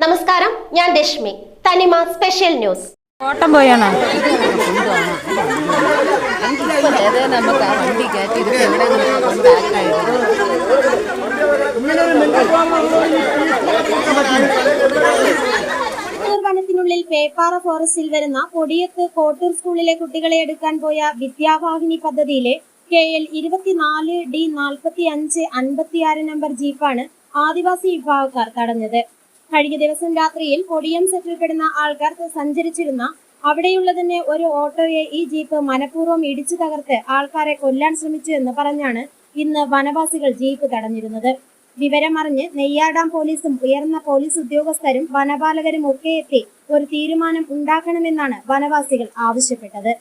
നമസ്കാരം ഞാൻ രശ്മി. തനിമ സ്പെഷ്യൽ ന്യൂസ്. ഓട്ടം പോയാണോ? നമുക്ക് ആ വണ്ടി കയറ്റി എവിടെ വനത്തിനുള്ളിൽ പേപ്പാറ ഫോറസ്റ്റിൽ വരുന്ന കൊടിയത്ത് കോട്ടൂർ സ്കൂളിലെ കുട്ടികളെ എടുക്കാൻ പോയ വിദ്യാവാഹിനി പദ്ധതിയിലെ കെ എൽ ഇരുപത്തിനാല് ഡി നാൽപ്പത്തി അഞ്ച് അൻപത്തിയാറ് നമ്പർ ജീപ്പാണ് ആദിവാസി വിഭാഗക്കാർ തടഞ്ഞത്. കഴിഞ്ഞ ദിവസം രാത്രിയിൽ കൊടിയം സെറ്റിൽപ്പെടുന്ന ആൾക്കാർ സഞ്ചരിച്ചിരുന്ന അവിടെയുള്ളതിനെ ഒരു ഓട്ടോയെ ഈ ജീപ്പ് മനഃപൂർവം ഇടിച്ചു തകർത്ത് ആൾക്കാരെ കൊല്ലാൻ ശ്രമിച്ചു എന്ന് പറഞ്ഞാണ് ഇന്ന് വനവാസികൾ ജീപ്പ് തടഞ്ഞിരുന്നത്. വിവരമറിഞ്ഞ് നെയ്യാടാം പോലീസും ഉയർന്ന പോലീസ് ഉദ്യോഗസ്ഥരും വനപാലകരും ഒക്കെ എത്തി ഒരു തീരുമാനം ഉണ്ടാക്കണമെന്നാണ് വനവാസികൾ ആവശ്യപ്പെട്ടത്.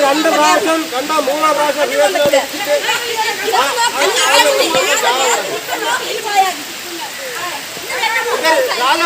രണ്ട് പ്രാവശ്യം രണ്ടോ മൂന്നോ പ്രാവശ്യം लाल